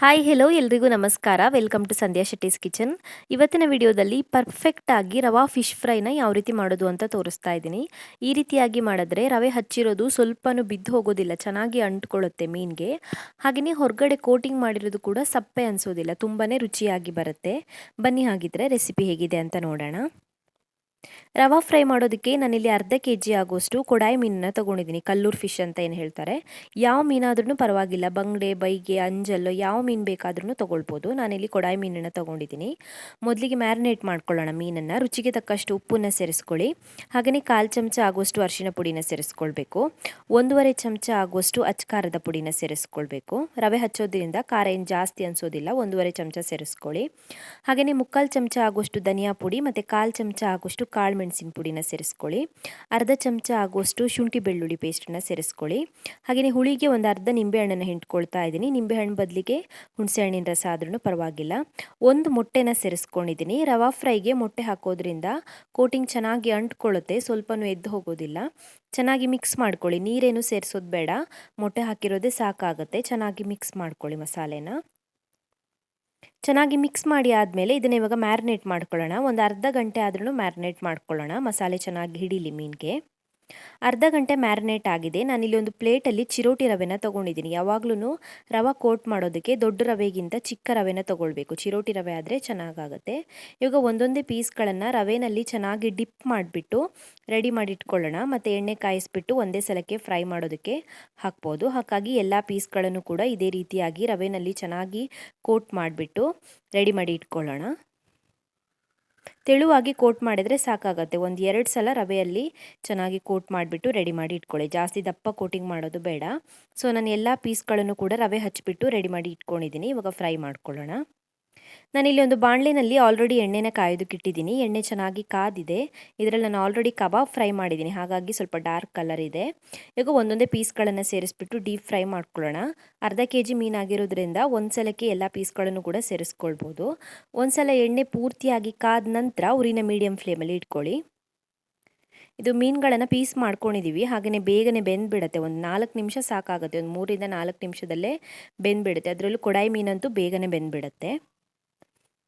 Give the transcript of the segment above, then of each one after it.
Hi hello ಎಲ್ರಿಗೂ ನಮಸ್ಕಾರ. Welcome to Sandhya Shetty's kitchen ಇವತ್ತಿನ ವಿಡಿಯೋದಲ್ಲಿ ಪರ್ಫೆಕ್ಟಾಗಿ ರವಾ ಫಿಶ್ ಫ್ರೈನ ಯಾವ ರೀತಿ ಮಾಡೋದು ಅಂತ ತೋರಿಸ್ತಾ ಇದ್ದೀನಿ. ಈ ರೀತಿಯಾಗಿ ಮಾಡಿದ್ರೆ ರವೆ ಹಚ್ಚಿರೋದು ಸ್ವಲ್ಪನೂ ಬಿದ್ದು ಹೋಗೋದಿಲ್ಲ, ಚೆನ್ನಾಗಿ ಅಂಟ್ಕೊಳ್ಳುತ್ತೆ ಮೀನಿಗೆ. ಹಾಗೆಯೇ ಹೊರಗಡೆ ಕೋಟಿಂಗ್ ಮಾಡಿರೋದು ಕೂಡ ಸಪ್ಪೆ ಅನಿಸೋದಿಲ್ಲ ತುಂಬಾ ರುಚಿಯಾಗಿ ಬರುತ್ತೆ. ಬನ್ನಿ ಹಾಗಿದ್ರೆ ರೆಸಿಪಿ ಹೇಗಿದೆ ಅಂತ ನೋಡೋಣ. ರವಾ ಫ್ರೈ ಮಾಡೋದಕ್ಕೆ ನಾನಿಲ್ಲಿ ಅರ್ಧ ಕೆ ಜಿ ಆಗೋಷ್ಟು ಕೊಡಾಯಿ ಮೀನನ್ನ ತೊಗೊಂಡಿದ್ದೀನಿ. ಕಲ್ಲೂರು ಫಿಶ್ ಅಂತ ಏನು ಹೇಳ್ತಾರೆ. ಯಾವ ಮೀನಾದ್ರೂ ಪರವಾಗಿಲ್ಲ. ಬಂಗಡೆ, ಬೈಗೆ, ಅಂಜಲ್ಲು ಯಾವ ಮೀನು ಬೇಕಾದ್ರೂ ತೊಗೊಳ್ಬೋದು. ನಾನಿಲ್ಲಿ ಕೊಡಾಯಿ ಮೀನನ್ನು ತೊಗೊಂಡಿದ್ದೀನಿ. ಮೊದಲಿಗೆ ಮ್ಯಾರಿನೇಟ್ ಮಾಡ್ಕೊಳ್ಳೋಣ ಮೀನನ್ನು. ರುಚಿಗೆ ತಕ್ಕಷ್ಟು ಉಪ್ಪನ್ನು ಸೇರಿಸ್ಕೊಳ್ಳಿ. ಹಾಗೆಯೇ ಕಾಲು ಚಮಚ ಆಗುವಷ್ಟು ಅರಿಶಿನ ಪುಡಿನ ಸೇರಿಸ್ಕೊಳ್ಬೇಕು. ಒಂದೂವರೆ ಚಮಚ ಆಗುವಷ್ಟು ಅಚ್ಕಾರದ ಪುಡಿನ ಸೇರಿಸ್ಕೊಳ್ಬೇಕು. ರವೆ ಹಚ್ಚೋದ್ರಿಂದ ಖಾರ ಏನು ಜಾಸ್ತಿ ಅನಿಸೋದಿಲ್ಲ. ಒಂದೂವರೆ ಚಮಚ ಸೇರಿಸ್ಕೊಳ್ಳಿ. ಹಾಗೆಯೇ ಮುಕ್ಕಾಲು ಚಮಚ ಆಗುವಷ್ಟು ಧನಿಯಾ ಪುಡಿ ಮತ್ತು ಕಾಲು ಚಮಚ ಆಗುವಷ್ಟು ಕಾಳು ಮೆಣಸಿನ ಪುಡಿನ ಸೇರಿಸ್ಕೊಳ್ಳಿ. ಅರ್ಧ ಚಮಚ ಆಗುವಷ್ಟು ಶುಂಠಿ ಬೆಳ್ಳುಳ್ಳಿ ಪೇಸ್ಟನ್ನು ಸೇರಿಸ್ಕೊಳ್ಳಿ. ಹಾಗೆಯೇ ಹುಳಿಗೆ ಒಂದು ಅರ್ಧ ನಿಂಬೆಹಣ್ಣನ್ನು ಹಿಂಡ್ಕೊಳ್ತಾ ಇದ್ದೀನಿ. ನಿಂಬೆಹಣ್ಣು ಬದಲಿಗೆ ಹುಣಸೆಹಣ್ಣಿನ ರಸ ಆದ್ರೂ ಪರವಾಗಿಲ್ಲ. ಒಂದು ಮೊಟ್ಟೆನ ಸೇರಿಸ್ಕೊಂಡಿದ್ದೀನಿ. ರವಾ ಫ್ರೈಗೆ ಮೊಟ್ಟೆ ಹಾಕೋದ್ರಿಂದ ಕೋಟಿಂಗ್ ಚೆನ್ನಾಗಿ ಅಂಟ್ಕೊಳ್ಳುತ್ತೆ. ಸ್ವಲ್ಪನೂ ಎದ್ದು ಹೋಗೋದಿಲ್ಲ. ಚೆನ್ನಾಗಿ ಮಿಕ್ಸ್ ಮಾಡ್ಕೊಳ್ಳಿ. ನೀರೇನು ಸೇರಿಸೋದು ಬೇಡ. ಮೊಟ್ಟೆ ಹಾಕಿರೋದೇ ಸಾಕಾಗುತ್ತೆ. ಚೆನ್ನಾಗಿ ಮಿಕ್ಸ್ ಮಾಡ್ಕೊಳ್ಳಿ ಮಸಾಲೆನ. ಚೆನ್ನಾಗಿ ಮಿಕ್ಸ್ ಮಾಡಿ ಆದಮೇಲೆ ಇದನ್ನ ಇವಾಗ ಮ್ಯಾರಿನೇಟ್ ಮಾಡ್ಕೊಳ್ಳೋಣ. ಒಂದು ಅರ್ಧ ಗಂಟೆ ಆದ್ರೂ ಮ್ಯಾರಿನೇಟ್ ಮಾಡ್ಕೊಳ್ಳೋಣ. ಮಸಾಲೆ ಚೆನ್ನಾಗಿ ಹಿಡೀಲಿ ಮೀನಿಗೆ. ಅರ್ಧ ಗಂಟೆ ಮ್ಯಾರಿನೇಟ್ ಆಗಿದೆ. ನಾನಿಲ್ಲಿ ಒಂದು ಪ್ಲೇಟಲ್ಲಿ ಚಿರೋಟಿ ರವೆನ ತೊಗೊಂಡಿದ್ದೀನಿ. ಯಾವಾಗಲೂ ರವೆ ಕೋಟ್ ಮಾಡೋದಕ್ಕೆ ದೊಡ್ಡ ರವೆಗಿಂತ ಚಿಕ್ಕ ರವೆನ ತೊಗೊಳ್ಬೇಕು. ಚಿರೋಟಿ ರವೆ ಆದರೆ ಚೆನ್ನಾಗಾಗುತ್ತೆ. ಇವಾಗ ಒಂದೊಂದೇ ಪೀಸ್ಗಳನ್ನು ರವೆನಲ್ಲಿ ಚೆನ್ನಾಗಿ ಡಿಪ್ ಮಾಡಿಬಿಟ್ಟು ರೆಡಿ ಮಾಡಿ ಇಟ್ಕೊಳ್ಳೋಣ ಮತ್ತು ಎಣ್ಣೆ ಕಾಯಿಸ್ಬಿಟ್ಟು ಒಂದೇ ಸಲಕ್ಕೆ ಫ್ರೈ ಮಾಡೋದಕ್ಕೆ ಹಾಕ್ಬೋದು. ಹಾಗಾಗಿ ಎಲ್ಲ ಪೀಸ್ಗಳನ್ನು ಕೂಡ ಇದೇ ರೀತಿಯಾಗಿ ರವೆನಲ್ಲಿ ಚೆನ್ನಾಗಿ ಕೋಟ್ ಮಾಡಿಬಿಟ್ಟು ರೆಡಿ ಮಾಡಿ ಇಟ್ಕೊಳ್ಳೋಣ ತೆಳುವಾಗಿ ಕೋಟ್ ಮಾಡಿದರೆ ಸಾಕಾಗತ್ತೆ. ಒಂದು ಎರಡು ಸಲ ರವೆಯಲ್ಲಿ ಚೆನ್ನಾಗಿ ಕೋಟ್ ಮಾಡಿಬಿಟ್ಟು ರೆಡಿ ಮಾಡಿ ಇಟ್ಕೊಳ್ಳಿ. ಜಾಸ್ತಿ ದಪ್ಪ ಕೋಟಿಂಗ್ ಮಾಡೋದು ಬೇಡ. ಸೊ ನಾನು ಎಲ್ಲ ಪೀಸ್ಗಳನ್ನು ಕೂಡ ರವೆ ಹಚ್ಚಿಬಿಟ್ಟು ರೆಡಿ ಮಾಡಿ ಇಟ್ಕೊಂಡಿದ್ದೀನಿ ಇವಾಗ ಫ್ರೈ ಮಾಡ್ಕೊಳ್ಳೋಣ. ನಾನಿಲ್ಲಿ ಒಂದು ಬಾಣಲಿನಲ್ಲಿ ಆಲ್ರೆಡಿ ಎಣ್ಣೆನ ಕಾಯೋದಕ್ಕಿಟ್ಟಿದ್ದೀನಿ ಎಣ್ಣೆ ಚೆನ್ನಾಗಿ ಕಾದಿದೆ. ಇದರಲ್ಲಿ ನಾನು ಆಲ್ರೆಡಿ ಕಬಾಬ್ ಫ್ರೈ ಮಾಡಿದ್ದೀನಿ. ಹಾಗಾಗಿ ಸ್ವಲ್ಪ ಡಾರ್ಕ್ ಕಲರ್ ಇದೆ. ಈಗ ಒಂದೊಂದೇ ಪೀಸ್ಗಳನ್ನು ಸೇರಿಸ್ಬಿಟ್ಟು ಡೀಪ್ ಫ್ರೈ ಮಾಡ್ಕೊಳ್ಳೋಣ. ಅರ್ಧ ಕೆ ಜಿ ಮೀನಾಗಿರೋದ್ರಿಂದ ಒಂದು ಸಲಕ್ಕೆ ಎಲ್ಲ ಪೀಸ್ಗಳನ್ನು ಕೂಡ ಸೇರಿಸ್ಕೊಳ್ಬೋದು. ಒಂದು ಸಲ ಎಣ್ಣೆ ಪೂರ್ತಿಯಾಗಿ ಕಾದ ನಂತರ ಉರಿನ ಮೀಡಿಯಂ ಫ್ಲೇಮಲ್ಲಿ ಇಟ್ಕೊಳ್ಳಿ. ಇದು ಮೀನುಗಳನ್ನು ಪೀಸ್ ಮಾಡ್ಕೊಂಡಿದ್ದೀವಿ ಹಾಗೆಯೇ ಬೇಗನೆ ಬೆಂದ್ಬಿಡುತ್ತೆ. ಒಂದು ನಾಲ್ಕು ನಿಮಿಷ ಸಾಕಾಗುತ್ತೆ. ಒಂದು ಮೂರಿಂದ ನಾಲ್ಕು ನಿಮಿಷದಲ್ಲೇ ಬೆಂದುಬಿಡುತ್ತೆ. ಅದರಲ್ಲೂ ಕೊಡಾಯಿ ಮೀನಂತೂ ಬೇಗನೆ ಬೆಂದುಬಿಡುತ್ತೆ.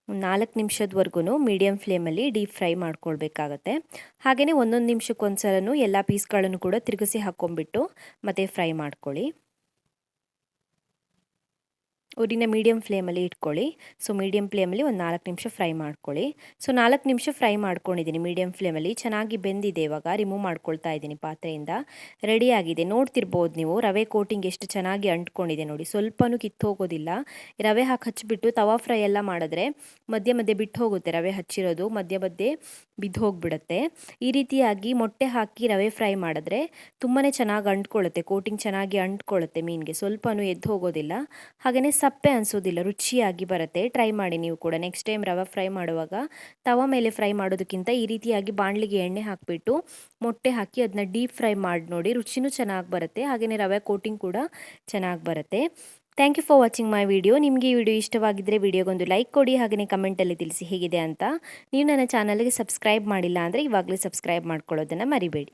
ನಾಲ್ಕು ನಿಮಿಷದವರೆಗೂ ಮೀಡಿಯಮ್ ಫ್ಲೇಮಲ್ಲಿ ಡೀಪ್ ಫ್ರೈ ಮಾಡ್ಕೊಳ್ಬೇಕಾಗತ್ತೆ. ಹಾಗೆಯೇ ಒಂದೊಂದು ನಿಮಿಷಕ್ಕೊಂದ್ಸಲೂ ಎಲ್ಲ ಪೀಸ್ಗಳನ್ನು ಕೂಡ ತಿರುಗಿಸಿ ಹಾಕ್ಕೊಂಬಿಟ್ಟು ಮತ್ತೆ ಫ್ರೈ ಮಾಡ್ಕೊಳ್ಳಿ. ಉರಿನ ಮೀಡಿಯಮ್ ಫ್ಲೇಮಲ್ಲಿ ಇಟ್ಕೊಳ್ಳಿ. ಸೊ ಮೀಡಿಯಮ್ ಫ್ಲೇಮಲ್ಲಿ ಒಂದು ನಾಲ್ಕು ನಿಮಿಷ ಫ್ರೈ ಮಾಡ್ಕೊಳ್ಳಿ. ಸೊ ನಾಲ್ಕು ನಿಮಿಷ ಫ್ರೈ ಮಾಡ್ಕೊಂಡಿದ್ದೀನಿ ಮೀಡಿಯಮ್ ಫ್ಲೇಮಲ್ಲಿ ಚೆನ್ನಾಗಿ ಬೆಂದಿದೆ ಇವಾಗ. ರಿಮೂವ್ ಮಾಡ್ಕೊಳ್ತಾ ಇದ್ದೀನಿ ಪಾತ್ರೆಯಿಂದ. ರೆಡಿಯಾಗಿದೆ ನೋಡ್ತಿರ್ಬೋದು ನೀವು, ರವೆ ಕೋಟಿಂಗ್ ಎಷ್ಟು ಚೆನ್ನಾಗಿ ಅಂಟ್ಕೊಂಡಿದೆ ನೋಡಿ. ಸ್ವಲ್ಪನೂ ಕಿತ್ತು ಹೋಗೋದಿಲ್ಲ. ರವೆ ಹಾಕಿ ಹಚ್ಚಿಬಿಟ್ಟು ತವಾ ಫ್ರೈ ಎಲ್ಲ ಮಾಡಿದ್ರೆ ಮಧ್ಯೆ ಮಧ್ಯೆ ಬಿಟ್ಟು ಹೋಗುತ್ತೆ ರವೆ ಹಚ್ಚಿರೋದು. ಮಧ್ಯೆ ಮಧ್ಯೆ ಬಿದ್ದು ಹೋಗಿಬಿಡುತ್ತೆ. ಈ ರೀತಿಯಾಗಿ ಮೊಟ್ಟೆ ಹಾಕಿ ರವೆ ಫ್ರೈ ಮಾಡಿದ್ರೆ ತುಂಬಾ ಚೆನ್ನಾಗಿ ಅಂಟ್ಕೊಳ್ಳುತ್ತೆ. ಕೋಟಿಂಗ್ ಚೆನ್ನಾಗಿ ಅಂಟ್ಕೊಳ್ಳುತ್ತೆ ಮೀನಿಗೆ. ಸ್ವಲ್ಪನೂ ಎದ್ದು ಹೋಗೋದಿಲ್ಲ. ಹಾಗೆಯೇ ಸಪ್ಪೆ ಅನಿಸೋದಿಲ್ಲ, ರುಚಿಯಾಗಿ ಬರುತ್ತೆ. ಟ್ರೈ ಮಾಡಿ ನೀವು ಕೂಡ. ನೆಕ್ಸ್ಟ್ ಟೈಮ್ ರವೆ ಫ್ರೈ ಮಾಡುವಾಗ ತವ ಮೇಲೆ ಫ್ರೈ ಮಾಡೋದಕ್ಕಿಂತ ಈ ರೀತಿಯಾಗಿ ಬಾಣಲಿಗೆ ಎಣ್ಣೆ ಹಾಕಿಬಿಟ್ಟು ಮೊಟ್ಟೆ ಹಾಕಿ ಅದನ್ನ ಡೀಪ್ ಫ್ರೈ ಮಾಡಿ ನೋಡಿ. ರುಚಿನೂ ಚೆನ್ನಾಗಿ ಬರುತ್ತೆ. ಹಾಗೆಯೇ ರವೆ ಕೋಟಿಂಗ್ ಕೂಡ ಚೆನ್ನಾಗಿ ಬರುತ್ತೆ. Thank you for watching my video ನಿಮಗೆ ಈ ವಿಡಿಯೋ ಇಷ್ಟವಾಗಿದ್ದರೆ ವಿಡಿಯೋಗೊಂದು ಲೈಕ್ ಕೊಡಿ. ಹಾಗೆಯೇ ಕಮೆಂಟಲ್ಲಿ ತಿಳಿಸಿ ಹೇಗಿದೆ ಅಂತ. ನೀವು ನನ್ನ ಚಾನಲ್ಗೆ ಸಬ್ಸ್ಕ್ರೈಬ್ ಮಾಡಿಲ್ಲ ಅಂದರೆ ಇವಾಗಲೇ ಸಬ್ಸ್ಕ್ರೈಬ್ ಮಾಡ್ಕೊಳ್ಳೋದನ್ನು ಮರಿಬೇಡಿ.